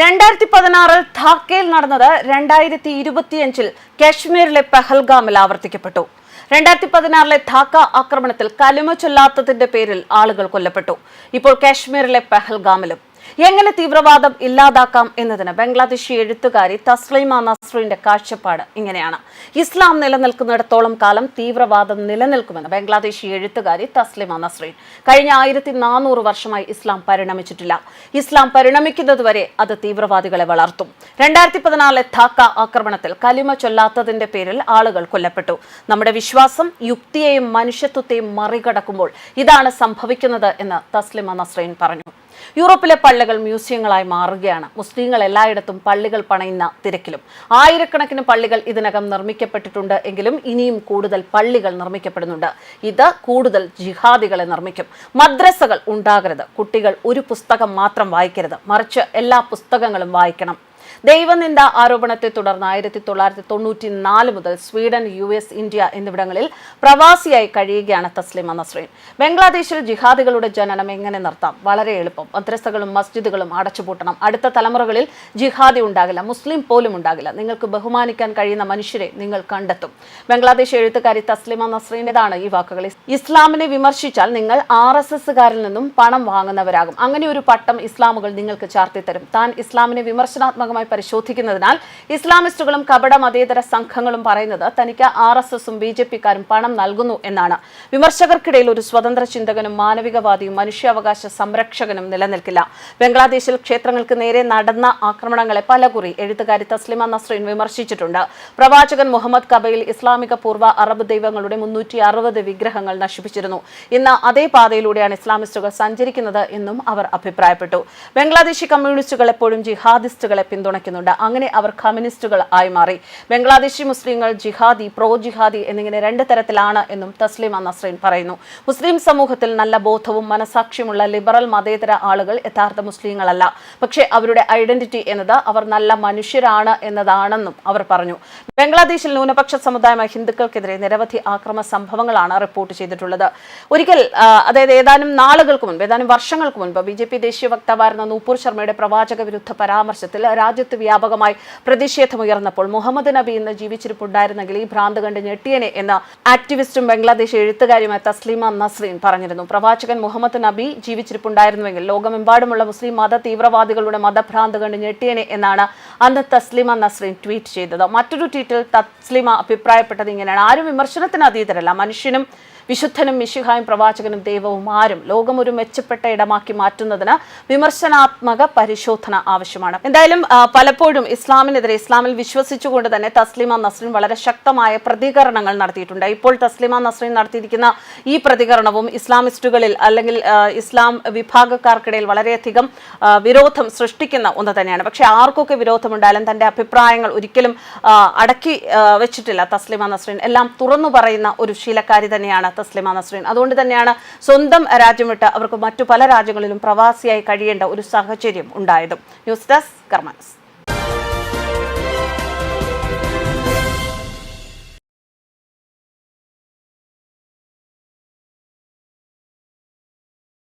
രണ്ടായിരത്തി പതിനാറിൽ ധാക്കയിൽ നടന്നത് രണ്ടായിരത്തി ഇരുപത്തിയഞ്ചിൽ കാശ്മീരിലെ പെഹൽഗാമിൽ ആവർത്തിക്കപ്പെട്ടു. രണ്ടായിരത്തി പതിനാറിലെ ധാക്ക ആക്രമണത്തിൽ കലിമ ചൊല്ലാത്തതിന്റെ പേരിൽ ആളുകൾ കൊല്ലപ്പെട്ടു. ഇപ്പോൾ കാശ്മീരിലെ പെഹൽഗാമിലും എങ്ങനെ തീവ്രവാദം ഇല്ലാതാക്കാം എന്നതിന് ബംഗ്ലാദേശി എഴുത്തുകാരി തസ്ലൈമ നസ്രീന്റെ കാഴ്ചപ്പാട് ഇങ്ങനെയാണ്. ഇസ്ലാം നിലനിൽക്കുന്നിടത്തോളം കാലം തീവ്രവാദം നിലനിൽക്കുമെന്ന് ബംഗ്ലാദേശി എഴുത്തുകാരി തസ്ലിമ നസ്രീൻ. കഴിഞ്ഞ ആയിരത്തി നാനൂറ് വർഷമായി ഇസ്ലാം പരിണമിച്ചിട്ടില്ല. ഇസ്ലാം പരിണമിക്കുന്നതുവരെ അത് തീവ്രവാദികളെ വളർത്തും. രണ്ടായിരത്തി പതിനാലിലെ ധാക്ക ആക്രമണത്തിൽ കലിമ ചൊല്ലാത്തതിന്റെ പേരിൽ ആളുകൾ കൊല്ലപ്പെട്ടു. നമ്മുടെ വിശ്വാസം യുക്തിയെയും മനുഷ്യത്വത്തെയും മറികടക്കുമ്പോൾ ഇതാണ് സംഭവിക്കുന്നത് എന്ന് തസ്ലിമ നസ്രീൻ പറഞ്ഞു. യൂറോപ്പിലെ പള്ളികൾ മ്യൂസിയങ്ങളായി മാറുകയാണ്. മുസ്ലിങ്ങൾ എല്ലായിടത്തും പള്ളികൾ പണയുന്ന തിരക്കിലും. ആയിരക്കണക്കിന് പള്ളികൾ ഇതിനകം നിർമ്മിക്കപ്പെട്ടിട്ടുണ്ട് എങ്കിലും ഇനിയും കൂടുതൽ പള്ളികൾ നിർമ്മിക്കപ്പെടുന്നുണ്ട്. ഇത് കൂടുതൽ ജിഹാദികളെ നിർമ്മിക്കും. മദ്രസകൾ ഉണ്ടാകരുത്. കുട്ടികൾ ഒരു പുസ്തകം മാത്രം വായിക്കരുത്. മറിച്ച് എല്ലാ പുസ്തകങ്ങളും വായിക്കണം. ദൈവനിന്ദ ആരോപണത്തെ തുടർന്ന് ആയിരത്തി തൊള്ളായിരത്തി തൊണ്ണൂറ്റി നാല് മുതൽ സ്വീഡൻ യു എസ് ഇന്ത്യ എന്നിവിടങ്ങളിൽ പ്രവാസിയായി കഴിയുകയാണ് തസ്ലിമ നസ്രീൻ. ബംഗ്ലാദേശിൽ ജിഹാദികളുടെ ജനനം എങ്ങനെ നിർത്താം? വളരെ എളുപ്പം. മദ്രസകളും മസ്ജിദുകളും അടച്ചുപൂട്ടണം. അടുത്ത തലമുറകളിൽ ജിഹാദി ഉണ്ടാകില്ല. മുസ്ലിം പോലും ഉണ്ടാകില്ല. നിങ്ങൾക്ക് ബഹുമാനിക്കാൻ കഴിയുന്ന മനുഷ്യരെ നിങ്ങൾ കണ്ടെത്തും. ബംഗ്ലാദേശ് എഴുത്തുകാരി തസ്ലിമ നസ്രീനേതാണ് ഈ വാക്കുകൾ. ഇസ്ലാമിനെ വിമർശിച്ചാൽ നിങ്ങൾ ആർ എസ് എസ്സുകാരിൽ നിന്നും പണം വാങ്ങുന്നവരാകും. അങ്ങനെ ഒരു പട്ടം ഇസ്ലാമുകൾ നിങ്ങൾക്ക് ചാർത്തിത്തരും. താൻ ഇസ്ലാമിനെ വിമർശനാത്മകമായി പരിശോധിക്കുന്നതിനാൽ ഇസ്ലാമിസ്റ്റുകളും കപട മതേതര സംഘങ്ങളും പറയുന്നത് തനിക്ക് ആർ എസ് എസും ബി ജെ പിക്കാരും പണം നൽകുന്നു എന്നാണ്. വിമർശകർക്കിടയിൽ ഒരു സ്വതന്ത്ര ചിന്തകനും മാനവികവാദിയും മനുഷ്യാവകാശ സംരക്ഷകനും നിലനിൽക്കില്ല. ബംഗ്ലാദേശിൽ ക്ഷേത്രങ്ങൾക്ക് നേരെ നടന്ന ആക്രമണങ്ങളെ പലകുറി എഴുത്തുകാരി തസ്ലിമ നസ്രീൻ വിമർശിച്ചിട്ടുണ്ട്. പ്രവാചകൻ മുഹമ്മദ് കബയിൽ ഇസ്ലാമിക പൂർവ അറബ് ദൈവങ്ങളുടെ മുന്നൂറ്റി അറുപത് വിഗ്രഹങ്ങൾ നശിപ്പിച്ചിരുന്നു. ഇന്ന് അതേ പാതയിലൂടെയാണ് ഇസ്ലാമിസ്റ്റുകൾ സഞ്ചരിക്കുന്നത് എന്നും അവർ അഭിപ്രായപ്പെട്ടു. ബംഗ്ലാദേശി കമ്മ്യൂണിസ്റ്റുകൾ എപ്പോഴും ജിഹാദിസ്റ്റുകളെ പിന്തുണയ്ക്കുന്നുണ്ട്. അങ്ങനെ അവർ കമ്മ്യൂണിസ്റ്റുകൾ ആയി മാറി. ബംഗ്ലാദേശി മുസ്ലിങ്ങൾ ജിഹാദി പ്രോ ജിഹാദി എന്നിങ്ങനെ രണ്ട് തരത്തിലാണ് എന്നും തസ്ലിമ നസ്രീൻ പറയുന്നു. മുസ്ലിം സമൂഹത്തിൽ നല്ല ബോധവും മനസാക്ഷ്യമുള്ള ലിബറൽ മതേതര ആളുകൾ യഥാർത്ഥ മുസ്ലിങ്ങളല്ല. പക്ഷേ അവരുടെ ഐഡന്റിറ്റി എന്നത് അവർ നല്ല മനുഷ്യരാണ് എന്നതാണെന്നും അവർ പറഞ്ഞു. ബംഗ്ലാദേശിൽ ന്യൂനപക്ഷ സമുദായമായ ഹിന്ദുക്കൾക്കെതിരെ നിരവധി ആക്രമ സംഭവങ്ങളാണ് റിപ്പോർട്ട് ചെയ്തിട്ടുള്ളത്. ഒരിക്കൽ അതായത് ഏതാനും നാളുകൾക്ക് മുൻപ് ഏതാനും വർഷങ്ങൾക്ക് മുൻപ് ബി ജെ പി ദേശീയ വക്താവായിരുന്ന നൂപൂർ ശർമ്മയുടെ പ്രവാചക വിരുദ്ധ പരാമർശത്തിൽ രാജ്യത്ത് വ്യാപകമായി പ്രതിഷേധമുയർന്നപ്പോൾ മുഹമ്മദ് നബി ഇന്ന് ജീവിച്ചിരിപ്പുണ്ടായിരുന്നെങ്കിൽ ഈ ഭ്രാന്ത് കണ്ട് ഞെട്ടിയനെ എന്ന ആക്ടിവിസ്റ്റും ബംഗ്ലാദേശ് എഴുത്തുകാരിയുമായ തസ്ലീമ നസ്രീൻ പറഞ്ഞിരുന്നു. പ്രവാചകൻ മുഹമ്മദ് നബി ജീവിച്ചിരിപ്പുണ്ടായിരുന്നുവെങ്കിൽ ലോകമെമ്പാടുമുള്ള മുസ്ലിം മത തീവ്രവാദികളുടെ മതഭ്രാന്ത് കണ്ട് ഞെട്ടിയനെ എന്നാണ് അന്ന് തസ്ലിമ നസ്രീൻ ട്വീറ്റ് ചെയ്തത്. മറ്റൊരു ട്വീറ്റിൽ തസ്ലിമ അഭിപ്രായപ്പെട്ടത് ഇങ്ങനെയാണ്. ആരും വിമർശനത്തിന് അതീതരല്ല. മനുഷ്യനും വിശുദ്ധനും മിശിഹായും പ്രവാചകനും ദൈവവും ആരും ലോകം ഒരു മെച്ചപ്പെട്ട ഇടമാക്കി മാറ്റുന്നതിന് വിമർശനാത്മക പരിശോധന ആവശ്യമാണ്. എന്തായാലും പലപ്പോഴും ഇസ്ലാമിനെതിരെ ഇസ്ലാമിൽ വിശ്വസിച്ചുകൊണ്ട് തന്നെ തസ്ലിമ നസ്രീൻ വളരെ ശക്തമായ പ്രതികരണങ്ങൾ നടത്തിയിട്ടുണ്ട്. ഇപ്പോൾ തസ്ലിമ നസ്രീൻ നടത്തിയിരിക്കുന്ന ഈ പ്രതികരണവും ഇസ്ലാമിസ്റ്റുകളിൽ അല്ലെങ്കിൽ ഇസ്ലാം വിഭാഗക്കാർക്കിടയിൽ വളരെയധികം വിരോധം സൃഷ്ടിക്കുന്ന ഒന്ന് തന്നെയാണ്. പക്ഷേ ആർക്കൊക്കെ വിരോധമുണ്ടായാലും തന്റെ അഭിപ്രായങ്ങൾ ഒരിക്കലും അടക്കി വെച്ചിട്ടില്ല തസ്ലിമ നസ്രീൻ. എല്ലാം തുറന്നു പറയുന്ന ഒരു ശീലക്കാരി തന്നെയാണ് തസ്ലിമ നസ്രീൻ. അതുകൊണ്ട് തന്നെയാണ് സ്വന്തം രാജ്യം വിട്ട് അവർക്ക് മറ്റു പല രാജ്യങ്ങളിലും പ്രവാസിയായി കഴിയേണ്ട ഒരു സാഹചര്യം ഉണ്ടായതും. News desk കർമ്മൻസ്